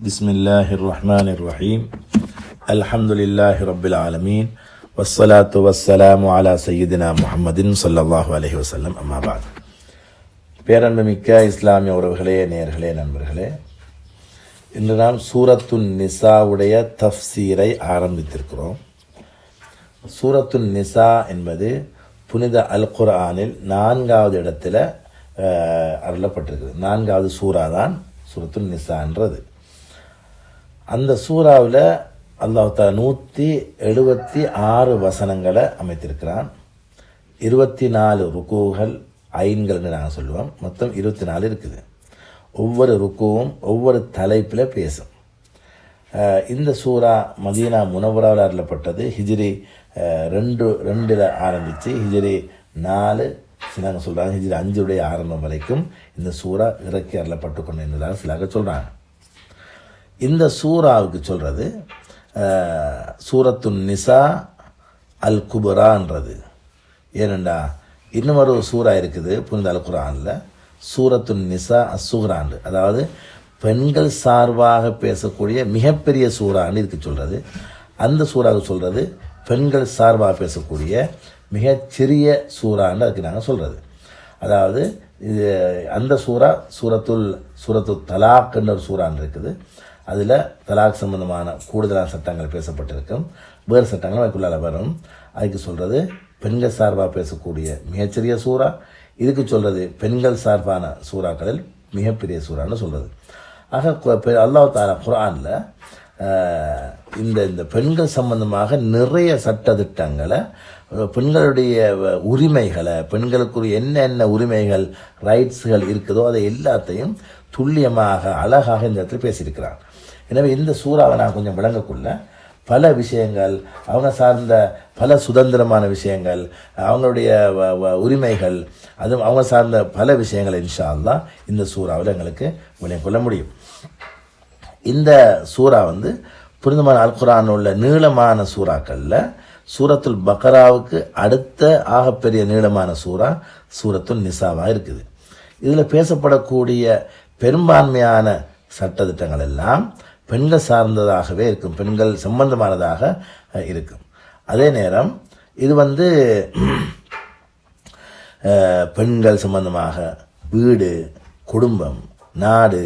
بسم الله الرحمن الرحيم الحمد لله رب العالمين والصلاة والسلام على سيدنا محمد صلى الله عليه وسلم أما بعد பேரன்புமிக்க இஸ்லாமிய உறவுகளே நேர்களே நண்பர்களே இன்று நாம் சூரத்துன் நிசாவுடைய தஃப்சீரை ஆரம்பித்திருக்கிறோம் சூரத்துன் நிசா என்பது புனித அல் குர்ஆனில் நான்காவது இடத்துல அஹ், அருளப்பட்டிருக்குது நான்காவது சூறா தான் சூரத்துன் நிசான்றது அந்த சூறாவில் அல்லாஹ் நூற்றி எழுபத்தி ஆறு வசனங்களை அமைத்திருக்கிறான். இருபத்தி நாலு ருக்குகள் ஐன்கள்னு நாங்கள் சொல்லுவோம். மொத்தம் இருபத்தி நாலு இருக்குது. ஒவ்வொரு ருக்குவும் ஒவ்வொரு தலைப்பில் பேசும். இந்த சூரா மதீனா முனவராவில் அருளப்பட்டது. ஹிஜிரி ரெண்டு ரெண்டில் ஆரம்பித்து ஹிஜிரி நாலு சிலங்க சொல்கிறாங்க ஹிஜ்ரி அஞ்சுடைய ஆரம்பம் வரைக்கும் இந்த சூறா இறக்கி அருளப்பட்டு கொண்டு இருந்ததாக சிலாக சொல்கிறாங்க இந்த சூறாவுக்கு சொல்கிறது சூரத்துன் நிசா அல் குபரான்றது. ஏனெண்டா இன்னும் ஒரு சூறா இருக்குது புனித அல் குரானில் சூரத்துன் நிசா அசுகுரான் அதாவது பெண்கள் சார்பாக பேசக்கூடிய மிகப்பெரிய சூறான்னு இதுக்கு சொல்கிறது அந்த சூறாவுக்கு சொல்கிறது பெண்கள் சார்பாக பேசக்கூடிய மிகச்சிறிய சூறான்னு அதுக்கு நாங்கள் சொல்கிறது அதாவது இது அந்த சூறா சூரத்துல் சூரத்து தலாக்ன்ற ஒரு சூறான் இருக்குது. அதில் தலாக் சம்பந்தமான கூடுதலான சட்டங்கள் பேசப்பட்டிருக்கும். வேறு சட்டங்கள் அதுக்குள்ளால வரும். அதுக்கு சொல்கிறது பெண்கள் சார்பாக பேசக்கூடிய மிகச்சிறிய சூறா. இதுக்கு சொல்கிறது பெண்கள் சார்பான சூறாக்களில் மிகப்பெரிய சூறான்னு சொல்கிறது ஆக கு- பெ- அல்லாஹ் இந்த இந்த பெண்கள் சம்பந்தமாக நிறைய சட்ட திட்டங்களை பெண்களுடைய வ- உரிமைகளை பெண்களுக்குரிய என்னென்ன உரிமைகள் ரைட்ஸுகள் இருக்குதோ அதை எல்லாத்தையும் துல்லியமாக அழகாக இந்த இடத்துல பேசியிருக்கிறான். எனவே இந்த சூறாவை நான் கொஞ்சம் விளங்கக்குள்ள பல விஷயங்கள் அவங்க சார்ந்த பல சுதந்திரமான விஷயங்கள் அவங்களுடைய வ- உரிமைகள் அதுவும் அவங்க சார்ந்த பல விஷயங்களை இன்ஷா அல்லா இந்த சூறாவில் எங்களுக்கு விளங்கிக் கொள்ள முடியும். இந்த சூறா வந்து புனிதமான அல்குரான் உள்ள நீளமான சூறாக்களில் சூரத்துல் பக்ராவுக்கு அடுத்த ஆகப்பெரிய நீளமான சூறா சூரத்துல் நிசாவாக இருக்குது. இதில் பேசப்படக்கூடிய பெரும்பான்மையான சட்டதிட்டங்கள் எல்லாம் பெண்கள் சார்ந்ததாகவே இருக்கும். பெண்கள் சம்பந்தமானதாக இருக்கும். அதே நேரம் இது வந்து பெண்கள் சம்பந்தமாக வீடு குடும்பம் நாடு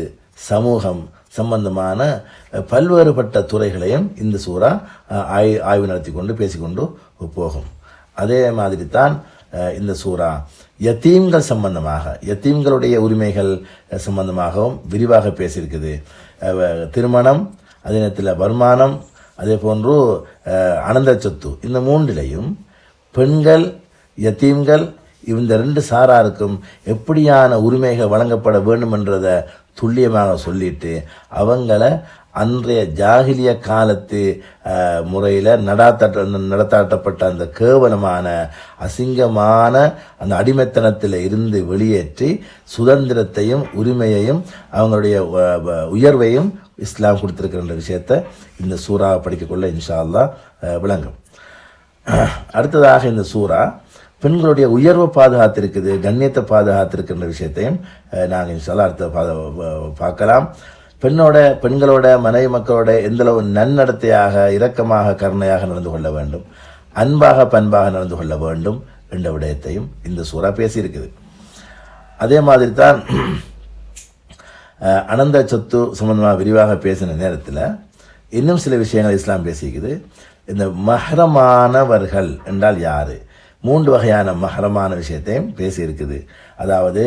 சமூகம் சம்பந்தமான பல்வேறுபட்ட துறைகளையும் இந்த சூறா அஹ், ஆய் ஆய்வு நடத்தி கொண்டு பேசிக்கொண்டு போகும். அதே மாதிரி தான் இந்த சூறா. யத்தீம்கள் சம்பந்தமாக யத்தீம்களுடைய உரிமைகள் சம்பந்தமாகவும் விரிவாக பேசியிருக்குது. திருமணம் அதே நேரத்தில் வருமானம் அதே போன்று அனந்த சொத்து. இந்த மூன்றிலையும் பெண்கள் யத்தீம்கள் இந்த ரெண்டு சாராருக்கும் எப்படியான உரிமைகள் வழங்கப்பட வேண்டும் என்றதை துல்லியமாக சொல்லிட்டு அவங்கள அன்றைய ஜாகிலிய காலத்து முறையில் நடாத்தாட்ட நடத்தாட்டப்பட்ட அந்த கேவலமான அசிங்கமான அந்த அடிமைத்தனத்தில் இருந்து வெளியேற்றி சுதந்திரத்தையும் உரிமையையும் அவங்களுடைய வ- உயர்வையும் இஸ்லாம் கொடுத்துருக்கின்ற விஷயத்தை இந்த சூறாவை படிக்கக்குள்ள இன்ஷா விளங்கும். அடுத்ததாக இந்த சூறா பெண்களுடைய உயர்வை பாதுகாத்திருக்குது கண்ணியத்தை பாதுகாத்திருக்கின்ற விஷயத்தையும் நாங்கள் இன்ஷால்லா அடுத்த பாத பார்க்கலாம். பெண்ணோட பெண்களோட மனைவி மக்களோட எந்தளவு நன்னடத்தையாக இரக்கமாக கருணையாக நடந்து கொள்ள வேண்டும். அன்பாக பண்பாக நடந்து கொள்ள வேண்டும் என்ற விடயத்தையும் இந்த சூறா பேசியிருக்குது. அதே மாதிரி தான் அனந்த சொத்து சம்பந்தமாக விரிவாக பேசின நேரத்தில் இன்னும் சில விஷயங்கள் இஸ்லாம் பேசிக்குது. இந்த மஹரமானவர்கள் என்றால் யார்? மூன்று வகையான மஹரமான விஷயத்தையும் பேசியிருக்குது. அதாவது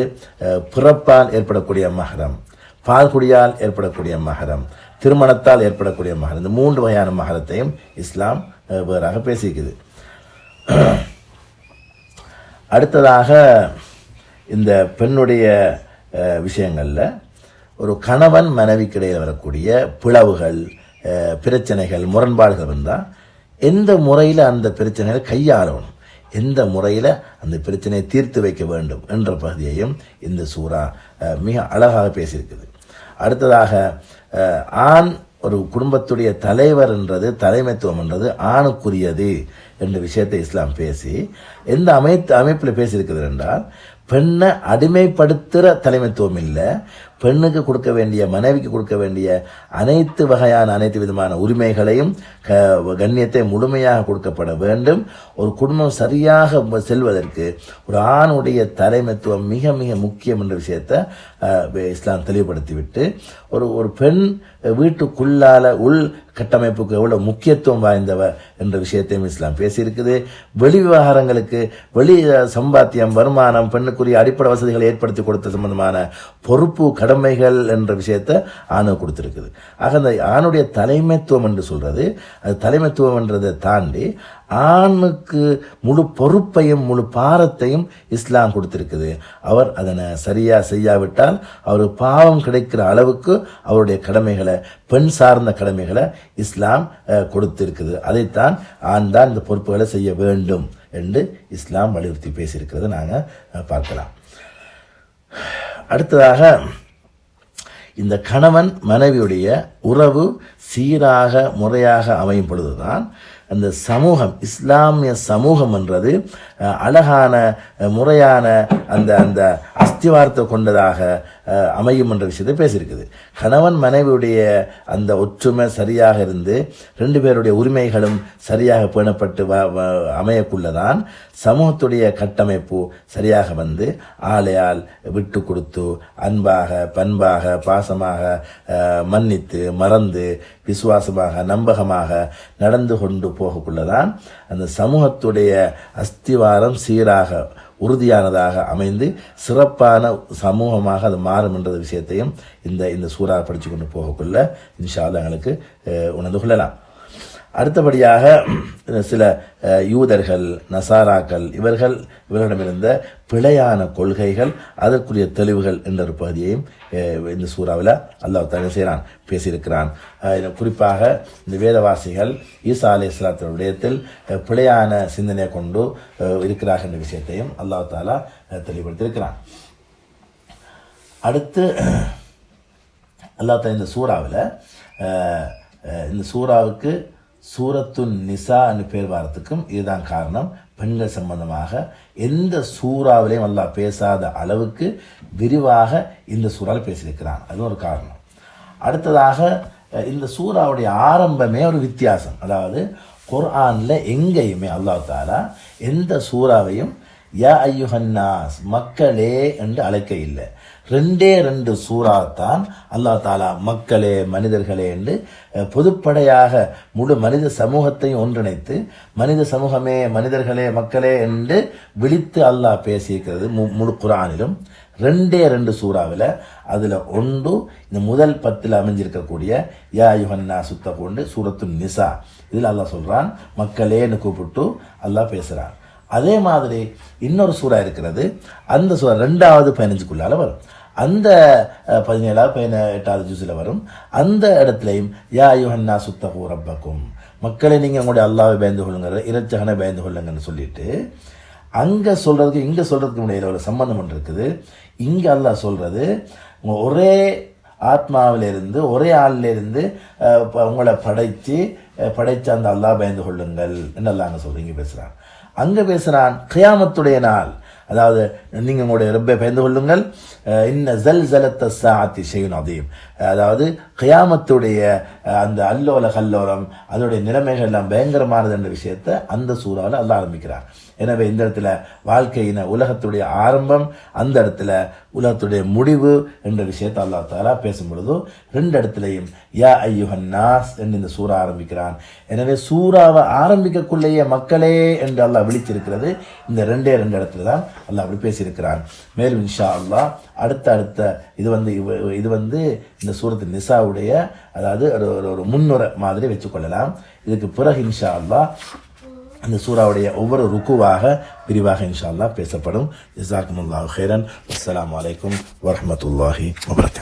பிறப்பால் ஏற்படக்கூடிய மஹரம். பால்குடியால் ஏற்படக்கூடிய மகரம் திருமணத்தால் ஏற்படக்கூடிய மகரம் இந்த மூன்று வகையான மகரத்தையும் இஸ்லாம் வேறாக பேசிக்குது. அடுத்ததாக இந்த பெண்ணுடைய விஷயங்களில் ஒரு கணவன் மனைவிக்கிடையில் வரக்கூடிய பிளவுகள் பிரச்சனைகள் முரண்பாடுகள் வந்தால் எந்த முறையில் அந்த பிரச்சனைகளை கையாளணும்? எந்த முறையில் அந்த பிரச்சனையை தீர்த்து வைக்க வேண்டும் என்ற பகுதியையும் இந்த சூறா மிக அழகாக பேசியிருக்குது. அடுத்ததாக ஆண் ஒரு குடும்பத்துடைய தலைவர் என்றது தலைமைத்துவம் என்றது ஆணுக்குரியது என்ற விஷயத்தை இஸ்லாம் பேசி எந்த அமைத்து அமைப்பில் பேசியிருக்கிறது என்றால் பெண்ணை அடிமைப்படுத்துகிற தலைமைத்துவம் இல்லை பெண்ணுக்கு கொடுக்க வேண்டிய மனைவிக்கு கொடுக்க வேண்டிய அனைத்து வகையான அனைத்து விதமான உரிமைகளையும் க- கண்ணியத்தை முழுமையாக கொடுக்கப்பட வேண்டும். ஒரு குடும்பம் சரியாக செல்வதற்கு ஒரு ஆணுடைய தலைமைத்துவம் மிக மிக முக்கியம் என்ற விஷயத்தை இஸ்லாம் தெளிவுபடுத்திவிட்டு ஒரு ஒரு பெண் வீட்டுக்குள்ளால உள் கட்டமைப்புக்கு எவ்வளோ முக்கியத்துவம் வாய்ந்தவ என்ற விஷயத்தையும் இஸ்லாம் பேசியிருக்குது. வெளி விவகாரங்களுக்கு வெளி சம்பாத்தியம் வருமானம் பெண்ணுக்குரிய அடிப்படை வசதிகளை ஏற்படுத்தி கொடுத்த சம்பந்தமான பொறுப்பு கடமைகள் என்ற விஷயத்தை ஆணு கொடுத்துருக்குது. ஆக அந்த ஆணுடைய தலைமைத்துவம் என்று சொல்கிறது அது தலைமைத்துவம் என்றதை தாண்டி ஆணுக்கு முழு பொறுப்பையும் முழு பாரத்தையும் இஸ்லாம் கொடுத்துருக்குது. அவர் அதனை சரியாக செய்யாவிட்டால் அவருக்கு பாவம் கிடைக்கிற அளவுக்கு அவருடைய கடமைகளை பெண் சார்ந்த கடமைகளை இஸ்லாம் கொடுத்துருக்குது கொடுத்திருக்குது. அதைத்தான் ஆண் தான் இந்த பொறுப்புகளை செய்ய வேண்டும் என்று இஸ்லாம் வலியுறுத்தி பேசியிருக்கிறத நாங்கள் பார்க்கலாம். அடுத்ததாக இந்த கணவன் மனைவியுடைய உறவு சீராக முறையாக அமையும் பொழுதுதான் அந்த சமூகம் இஸ்லாமிய சமூகம் என்றது அழகான முறையான அந்த அந்த அஸ்திவாரத்தை கொண்டதாக அமையும் என்ற விஷயத்தை பேசியிருக்குது. கணவன் மனைவியுடைய அந்த ஒற்றுமை சரியாக இருந்து ரெண்டு பேருடைய உரிமைகளும் சரியாக பேணப்பட்டு வ- அமையக்குள்ளதான் சமூகத்துடைய கட்டமைப்பு சரியாக வந்து ஆளையால் விட்டு கொடுத்து அன்பாக பண்பாக பாசமாக மன்னித்து மறந்து விசுவாசமாக நம்பகமாக நடந்து கொண்டு போகக்குள்ளதான் அந்த சமூகத்துடைய அஸ்திவாரம் சீராக உறுதியானதாக அமைந்து சிறப்பான சமூகமாக அது மாறும் என்ற விஷயத்தையும் இந்த இந்த சூறா படித்து கொண்டு போகக்குள்ள இன்ஷா அல்லாஹ் எங்களுக்கு உணர்ந்து கொள்ளலாம். அடுத்தபடியாக சில யூதர்கள் நசாராக்கள் இவர்கள் இவர்களிடமிருந்த பிழையான கொள்கைகள் அதற்குரிய தெளிவுகள் என்ற ஒரு பகுதியையும் இந்த சூறாவில் அல்லாஹ் தகவல் செய்கிறான் பேசியிருக்கிறான். குறிப்பாக இந்த வேதவாசிகள் ஈசா அலி இஸ்லாத்தின் விடயத்தில் பிழையான சிந்தனையை கொண்டு இருக்கிறார்கள் என்ற விஷயத்தையும் அல்லாஹ் தாலா தெளிவுபடுத்தியிருக்கிறான். அடுத்து அல்லாஹ் தஆலா இந்த சூறாவில் இந்த சூறாவுக்கு சூரத்துன் என்று பேர் வரத்துக்கும் இதுதான் காரணம். பெண்கள் சம்பந்தமாக எந்த சூறாவிலையும் அல்லாஹ் பேசாத அளவுக்கு விரிவாக இந்த சூறாவில் பேசியிருக்கிறான். அது ஒரு காரணம். அடுத்ததாக இந்த சூறாவுடைய ஆரம்பமே ஒரு வித்தியாசம். அதாவது குர்ஆனில் எங்கேயுமே அல்லாஹ் தாலா எந்த சூறாவையும் யா ஐயுஹன்னாஸ் மக்களே என்று அழைக்க இல்லை. ரெண்டே ரெண்டு சூறாத்தான் அல்லா அல்லாஹ் தாலா மக்களே மனிதர்களே என்று பொதுப்படையாக முழு மனித சமூகத்தையும் ஒன்றிணைத்து மனித சமூகமே மனிதர்களே மக்களே என்று விழித்து அல்லாஹ் பேசியிருக்கிறது மு- முழு குரானிலும். ரெண்டே ரெண்டு சூறாவில் அதில் ஒன்று இந்த முதல் பத்தில் அமைஞ்சிருக்கக்கூடிய யா யுஹன்னா சுத்த கொண்டு சூரத்து நிசா. இதில் அல்லாஹ் சொல்கிறான் மக்களேன்னு கூப்பிட்டு அல்லாஹ் பேசுகிறான் அதே மாதிரி இன்னொரு சூறா இருக்கிறது அந்த சூறா ரெண்டாவது பதினஞ்சுக்குள்ளால வரும். அந்த பதினேழாவது பதினேழு பதினெட்டாவது ஜூஸில் வரும். அந்த இடத்துலையும் யா யுஹன்னா சுத்தகூ ரப்பக்கும். மக்களை நீங்கள் உங்களுடைய அல்லாவை பயந்து கொள்ளுங்க இறைச்சகனை பயந்து கொள்ளுங்கன்னு சொல்லிட்டு அங்கே சொல்கிறதுக்கு இங்கே சொல்கிறதுக்கு இடையில ஒரு சம்பந்தம் ஒன்று இருக்குது. இங்கே அல்லாஹ் சொல்கிறது உங்கள் ஒரே ஆத்மாவிலிருந்து ஒரே ஆளிலிருந்து உங்களை படைத்து அஹ், அந்த அல்லாஹ் பயந்து கொள்ளுங்கள் என்று அங்கே சொல்கிறீங்க பேசுகிறான் அங்கே பேசுகிறான் கியாமத்துடைய நாள். அதாவது நீங்கள் உங்களுடைய ரப்பை பயந்து கொள்ளுங்கள். இன்ன ஜல் ஜலத்த சாத்தி செய்யணும் அதையும் அதாவது கியாமத்துடைய அந்த அல்லோல கல்லோலம் அதனுடைய நிலைமைகள் எல்லாம் பயங்கரமானது என்ற விஷயத்தை அந்த சூறாவில் அல்ல ஆரம்பிக்கிறார் எனவே இந்த இடத்துல வாழ்க்கையின உலகத்துடைய ஆரம்பம் அந்த இடத்துல உலகத்துடைய முடிவு என்ற விஷயத்தை அல்லா தாலா பேசும் பொழுது ரெண்டு இடத்துலையும் யா ஐயுஹன் நாஸ் என்று இந்த சூறா ஆரம்பிக்கிறான். எனவே சூறாவை ஆரம்பிக்கக்குள்ளேயே மக்களே என்று அல்லாஹ் விழித்திருக்கிறது. இந்த ரெண்டே ரெண்டு இடத்துல தான் அல்லாஹ் அப்படி பேசியிருக்கிறான். மேலும் இன்ஷா அல்லா அடுத்த அடுத்த இது வந்து இது வந்து இந்த சூரத்து நிசாவுடைய அதாவது ஒரு ஒரு- ஒரு முன்னுரை மாதிரி வச்சுக்கொள்ளலாம் இதுக்கு பிறகு இன்ஷா அல்லா அந்த சூறாவுடைய ஒவ்வொரு ருக்குவாக விரிவாக இன்ஷா அல்லா பேசப்படும். ஜிசாக்குமுல்லாஹு ஹேரன் அஸ்லாம் அலைக்கும் வரமத்துல்லாஹி வபரகாத்துஹு